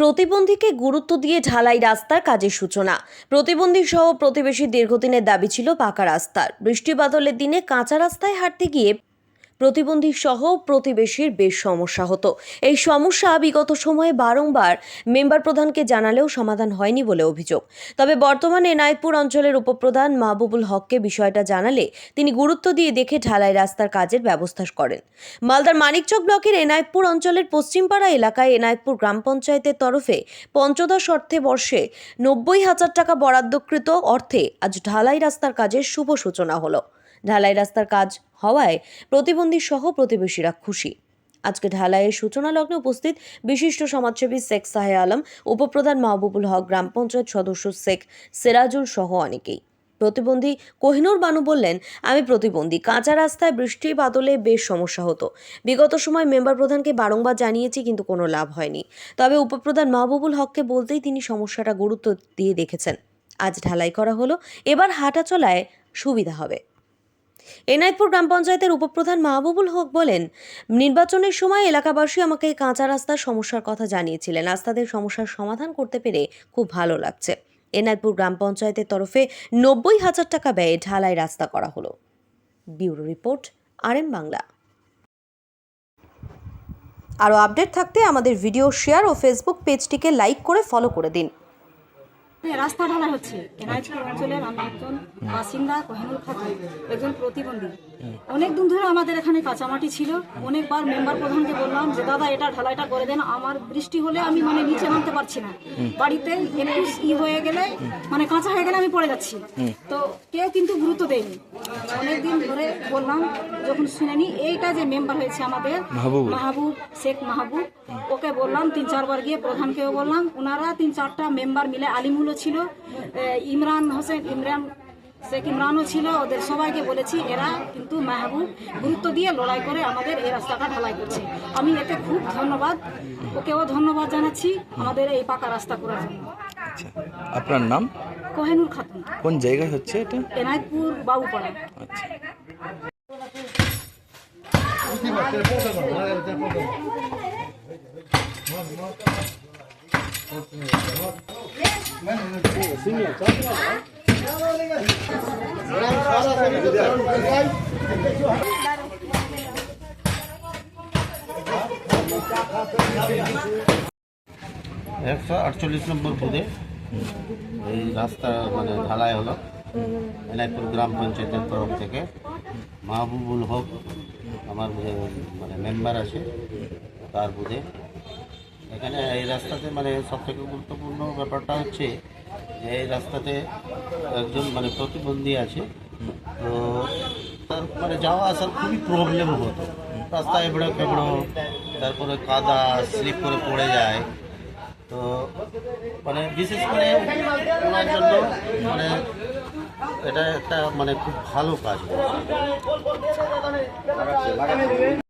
প্রতিবন্ধীকে গুরুত্ব দিয়ে ঢালাই রাস্তার কাজের সূচনা। প্রতিবন্ধী সহ প্রতিবেশী দীর্ঘদিনের দাবি ছিল পাকা রাস্তার। বৃষ্টি বাদলের দিনে কাঁচা রাস্তায় হাঁটতে গিয়ে প্রতিবন্ধী সহ প্রতিবেশীর বেশ সমস্যা হতো। এই সমস্যা বিগত সময়ে বারংবার মেম্বার প্রধানকে জানালেও সমাধান হয়নি বলে অভিযোগ। তবে বর্তমানে এনায়তপুর অঞ্চলের উপপ্রধান মাহবুবুল হককে বিষয়টা জানালে তিনি গুরুত্ব দিয়ে দেখে ঢালাই রাস্তার কাজের ব্যবস্থা করেন। মালদার মানিকচক ব্লকের এনায়তপুর অঞ্চলের পশ্চিমপাড়া এলাকায় এনায়তপুর গ্রাম পঞ্চায়েতের তরফে পঞ্চদশ অর্থে বর্ষে নব্বই হাজার টাকা বরাদ্দকৃত অর্থে আজ ঢালাই রাস্তার কাজের শুভ সূচনা হলো। ঢালাই রাস্তার কাজ হওয়ায় প্রতিবন্ধী সহ প্রতিবেশীরা খুশি। আজকে ঢালাইয়ের সূচনা লগ্নে উপস্থিত বিশিষ্ট সমাজসেবী শেখ সাহে আলম, উপপ্রধান মাহবুবুল হক গ্রাম পঞ্চায়েত সদস্য শেখ সেরাজুল সহ অনেকেই। প্রতিবন্ধী কোহিনুর বানু বললেন, আমি প্রতিবন্ধী। কাঁচা রাস্তায় বৃষ্টি বাদলে বেশ সমস্যা হতো। বিগত সময় মেম্বার প্রধানকে বারংবার জানিয়েছি, কিন্তু কোনো লাভ হয়নি। তবে উপপ্রধান মাহবুবুল হককে বলতেই তিনি সমস্যাটা গুরুত্ব দিয়ে দেখেছেন। আজ ঢালাই করা হলো। এবার হাঁটা চলায় সুবিধা হবে। এনায়তপুর গ্রাম পঞ্চায়েতের উপপ্রধান মাহবুবুল হক বলেন, নির্বাচনের সময় এলাকাবাসী আমাকে কাঁচা রাস্তার সমস্যার কথা জানিয়েছিলেন। আজ তাদের সমস্যার সমাধান করতে পেরে খুব ভালো লাগছে। এনায়তপুর গ্রাম পঞ্চায়েতের তরফে নব্বই হাজার টাকা ব্যয়ে ঢালাই রাস্তা করা হলো। Bureau report R M Bangla. আরও আপডেট থাকতে আমাদের ভিডিও শেয়ার ও ফেসবুক পেজটিকে লাইক করে ফলো করে দিন। রাস্তা ঢালা হচ্ছে। অঞ্চলের আমি একজন বাসিন্দা কোহিনুর খাতুন একজন প্রতিবন্ধী। অনেক দিন ধরে আমাদের এখানে কাঁচামাটি ছিল। অনেকবার মেম্বার প্রধানকে বললাম যে দাদা এটা ঢালাইটা করে দেন। আমার বৃষ্টি হলে আমি মানে নিচে নামতে পারছি না। বাড়িতে একটু ই হয়ে গেলে মানে কাঁচা হয়ে গেলে আমি পড়ে যাচ্ছি। তো কেউ কিন্তু গুরুত্ব দেয়নি। অনেকদিন ধরে বললাম যখন শুনেনি এইটা যে মেম্বার হয়েছে আমাদের মাহবুব। শেখ মাহবুব ওকে বললাম তিন চারবার গিয়ে প্রধানকেও বললাম ওনারা তিন চারটা মেম্বার মিলে আলিমুলও ছিল ইমরান হোসেন ইমরান শেখ ইমরানও ছিল ওদের সবাইকে বলেছি এরা কিন্তু মাহবুব গুরুত্ব দিয়ে লড়াই করে আমাদের এই রাস্তাটা ঢালাই করছে। আমি এতে খুব ধন্যবাদ ওকেও ধন্যবাদ জানাচ্ছি আমাদের এই পাকা রাস্তা করার জন্য। আচ্ছা আপনার নাম? কোহেনুর খাতুন। কোন জায়গায় হচ্ছে এটা? এনায়তপুর বাবুপাড়া আচ্ছা। একশো আটচল্লিশ নম্বর বুধে এই রাস্তা মানে ঢালাই হলো। এলাইপুর গ্রাম পঞ্চায়েতের তরফ থেকে। মাহবুবুল হক আমার মানে মেম্বার আছে তার বুধে। এখানে এই রাস্তাতে মানে সবথেকে গুরুত্বপূর্ণ ব্যাপারটা হচ্ছে যে এই রাস্তাতে একজন মানে প্রতিবন্ধী আছে। তো তার মানে যাওয়া আসার খুবই প্রবলেম হতো। রাস্তায় এবড়ো খেবড়ো তারপরে কাদা স্লিপ করে পড়ে যায়। তো মানে বিশেষ করে ওনার জন্য মানে এটা একটা মানে খুব ভালো কাজ